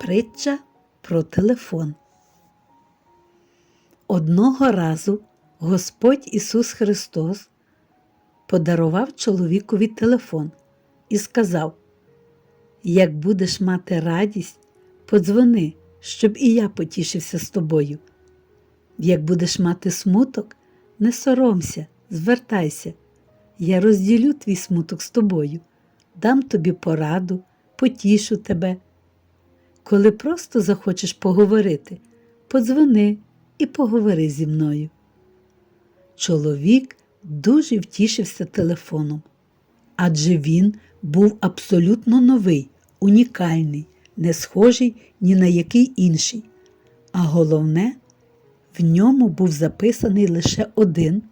Притча про телефон. Одного разу Господь Ісус Христос подарував чоловікові телефон і сказав: Як будеш мати радість, подзвони, щоб і я потішився з тобою. Як будеш мати смуток, не соромся, звертайся. Я розділю твій смуток з тобою, дам тобі пораду, потішу тебе. Коли просто захочеш поговорити, подзвони і поговори зі мною. Чоловік дуже втішився телефоном, адже він був абсолютно новий, унікальний, не схожий ні на який інший. А головне, в ньому був записаний лише один,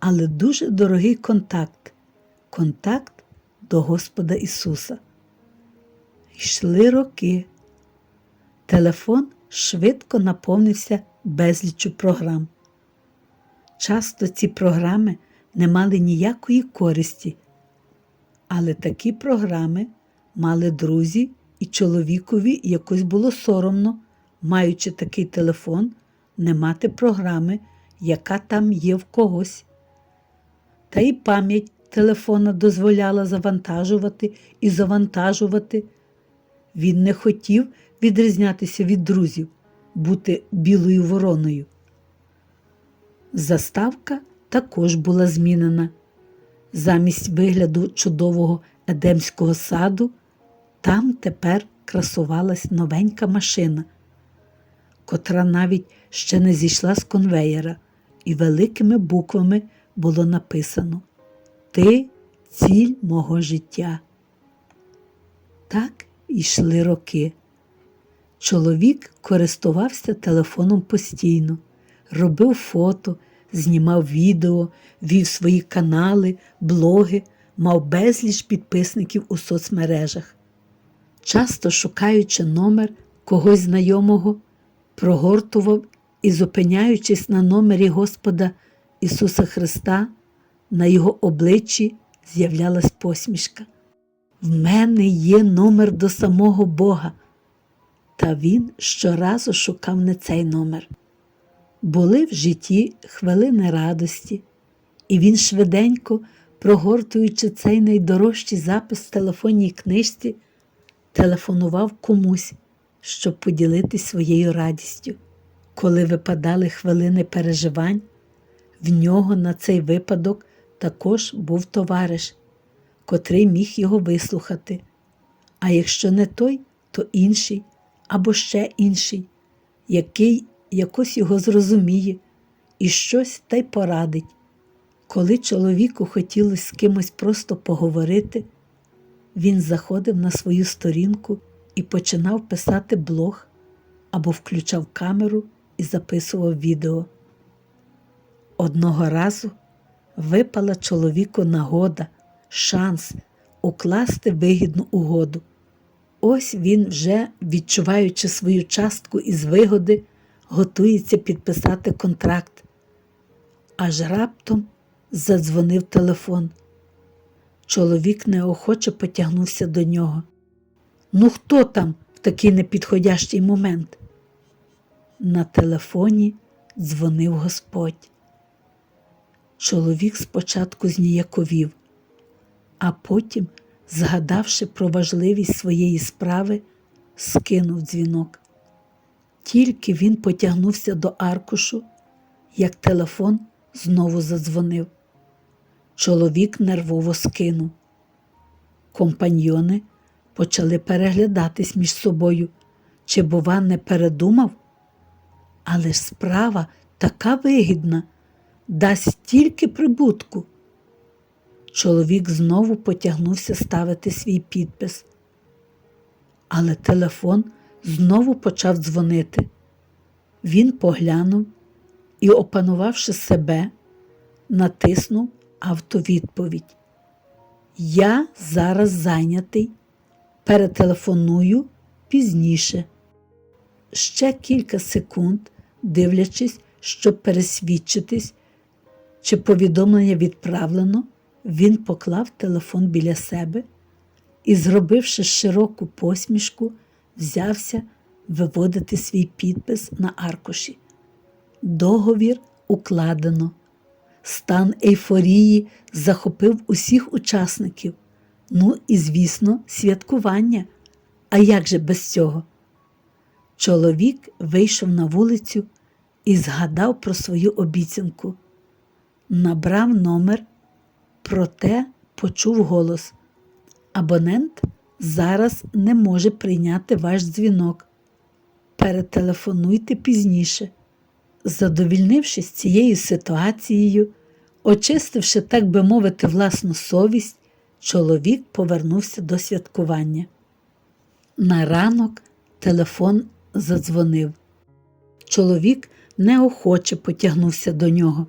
але дуже дорогий контакт контакт до Господа Ісуса. Йшли роки. Телефон швидко наповнився безліччю програм. Часто ці програми не мали ніякої користі, але такі програми мали друзі і чоловікові якось було соромно, маючи такий телефон, не мати програми, яка там є в когось. Та й пам'ять телефона дозволяла завантажувати і завантажувати. Він не хотів відрізнятися від друзів, бути білою вороною. Заставка також була змінена. Замість вигляду чудового едемського саду, там тепер красувалась новенька машина, котра навіть ще не зійшла з конвеєра, і великими буквами було написано Ти ціль мого життя. Так йшли роки. Чоловік користувався телефоном постійно, робив фото, знімав відео, вів свої канали, блоги, мав безліч підписників у соцмережах. Часто шукаючи номер когось знайомого, прогортував і, зупиняючись на номері Господа Ісуса Христа, на його обличчі з'являлась посмішка. В мене є номер до самого Бога. Та він щоразу шукав не цей номер. Були в житті хвилини радості, і він швиденько, прогортуючи цей найдорожчий запис в телефонній книжці, телефонував комусь, щоб поділитись своєю радістю. Коли випадали хвилини переживань, в нього на цей випадок також був товариш, котрий міг його вислухати. А якщо не той, то інший або ще інший, який якось його зрозуміє і щось та й порадить. Коли чоловіку хотілося з кимось просто поговорити, він заходив на свою сторінку і починав писати блог або включав камеру і записував відео. Одного разу випала чоловіку нагода, шанс укласти вигідну угоду. Ось він вже, відчуваючи свою частку із вигоди, готується підписати контракт. Аж раптом задзвонив телефон. Чоловік неохоче потягнувся до нього. Ну, хто там в такий непідходящий момент? На телефоні дзвонив Господь. Чоловік спочатку зніяковів, а потім, згадавши про важливість своєї справи, скинув дзвінок. Тільки він потягнувся до аркушу, як телефон знову задзвонив. Чоловік нервово скинув. Компаньйони почали переглядатись між собою, чи, бува, не передумав. Але ж справа така вигідна, дасть стільки прибутку. Чоловік знову потягнувся ставити свій підпис. Але телефон знову почав дзвонити. Він поглянув і, опанувавши себе, натиснув автовідповідь. Я зараз зайнятий, перетелефоную пізніше. Ще кілька секунд, дивлячись, щоб пересвідчитись, чи повідомлення відправлено, він поклав телефон біля себе і, зробивши широку посмішку, взявся виводити свій підпис на аркуші. Договір укладено. Стан ейфорії захопив усіх учасників. Ну і, звісно, святкування. А як же без цього? Чоловік вийшов на вулицю і згадав про свою обіцянку. Набрав номер, проте почув голос. Абонент зараз не може прийняти ваш дзвінок. Перетелефонуйте пізніше. Задовільнившись цією ситуацією, очистивши, так би мовити, власну совість, чоловік повернувся до святкування. На ранок телефон задзвонив. Чоловік неохоче потягнувся до нього,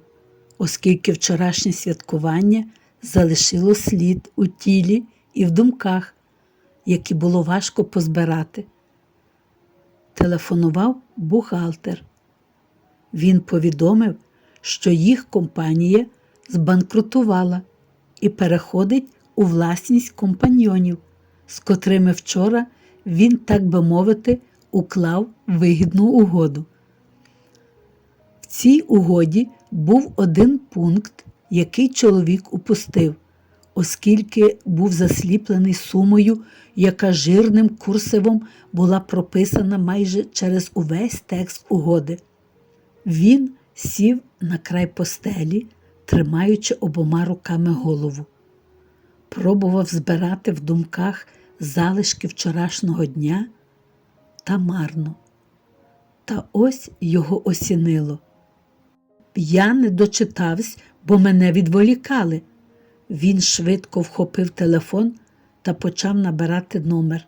оскільки вчорашнє святкування залишило слід у тілі і в думках, які було важко позбирати. Телефонував бухгалтер. Він повідомив, що їх компанія збанкрутувала і переходить у власність компаньйонів, з котрими вчора він, так би мовити, уклав вигідну угоду. В цій угоді був один пункт, який чоловік упустив, оскільки був засліплений сумою, яка жирним курсивом була прописана майже через увесь текст угоди. Він сів на край постелі, тримаючи обома руками голову. Пробував збирати в думках залишки вчорашнього дня та марно. Та ось його осінило. Я не дочитався, бо мене відволікали. Він швидко вхопив телефон та почав набирати номер.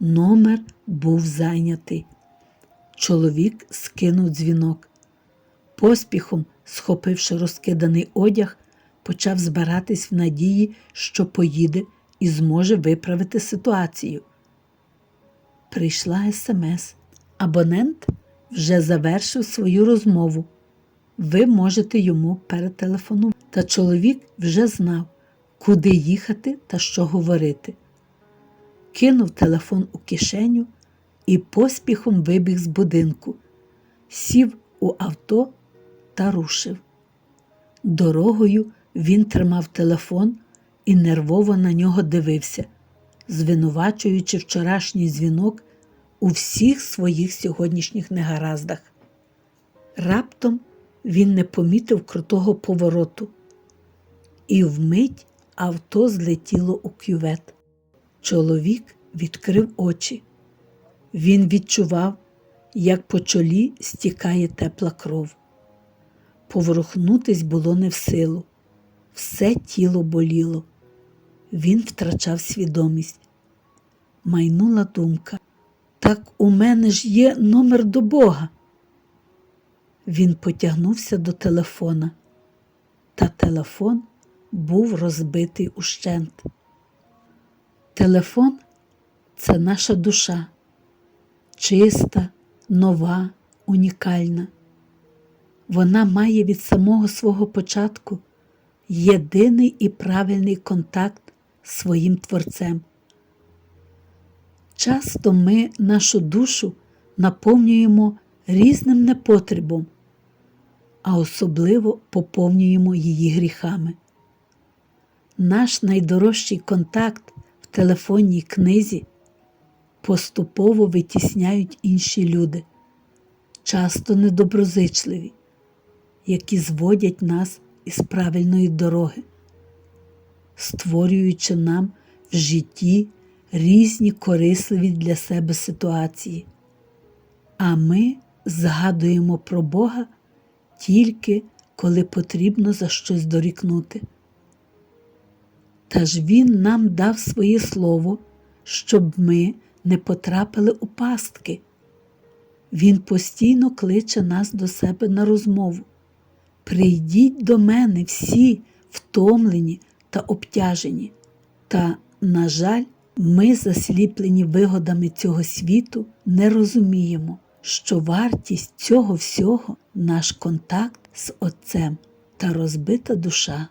Номер був зайнятий. Чоловік скинув дзвінок. Поспіхом, схопивши розкиданий одяг, почав збиратись в надії, що поїде і зможе виправити ситуацію. Прийшла смс. Абонент вже завершив свою розмову. Ви можете йому перетелефонувати. Та чоловік вже знав, куди їхати та що говорити. Кинув телефон у кишеню і поспіхом вибіг з будинку, сів у авто та рушив. Дорогою він тримав телефон і нервово на нього дивився, звинувачуючи вчорашній дзвінок у всіх своїх сьогоднішніх негараздах. Раптом він не помітив крутого повороту, і вмить авто злетіло у кювет. Чоловік відкрив очі. Він відчував, як по чолі стікає тепла кров. Поворухнутись було не в силу, все тіло боліло. Він втрачав свідомість. Майнула думка. Так у мене ж є номер до Бога. Він потягнувся до телефона, та телефон був розбитий ущент. Телефон це наша душа, чиста, нова, унікальна. Вона має від самого свого початку єдиний і правильний контакт з своїм Творцем. Часто ми нашу душу наповнюємо різним непотребом, а особливо поповнюємо її гріхами. Наш найдорожчий контакт в телефонній книзі поступово витісняють інші люди, часто недоброзичливі, які зводять нас із правильної дороги, створюючи нам в житті різні корисливі для себе ситуації. А ми згадуємо про Бога тільки коли потрібно за щось дорікнути. Та ж Він нам дав своє слово, щоб ми не потрапили у пастки. Він постійно кличе нас до себе на розмову. Прийдіть до мене всі втомлені та обтяжені. Та, на жаль, ми, засліплені вигодами цього світу, не розуміємо, що вартість цього всього наш контакт з Отцем та розбита душа.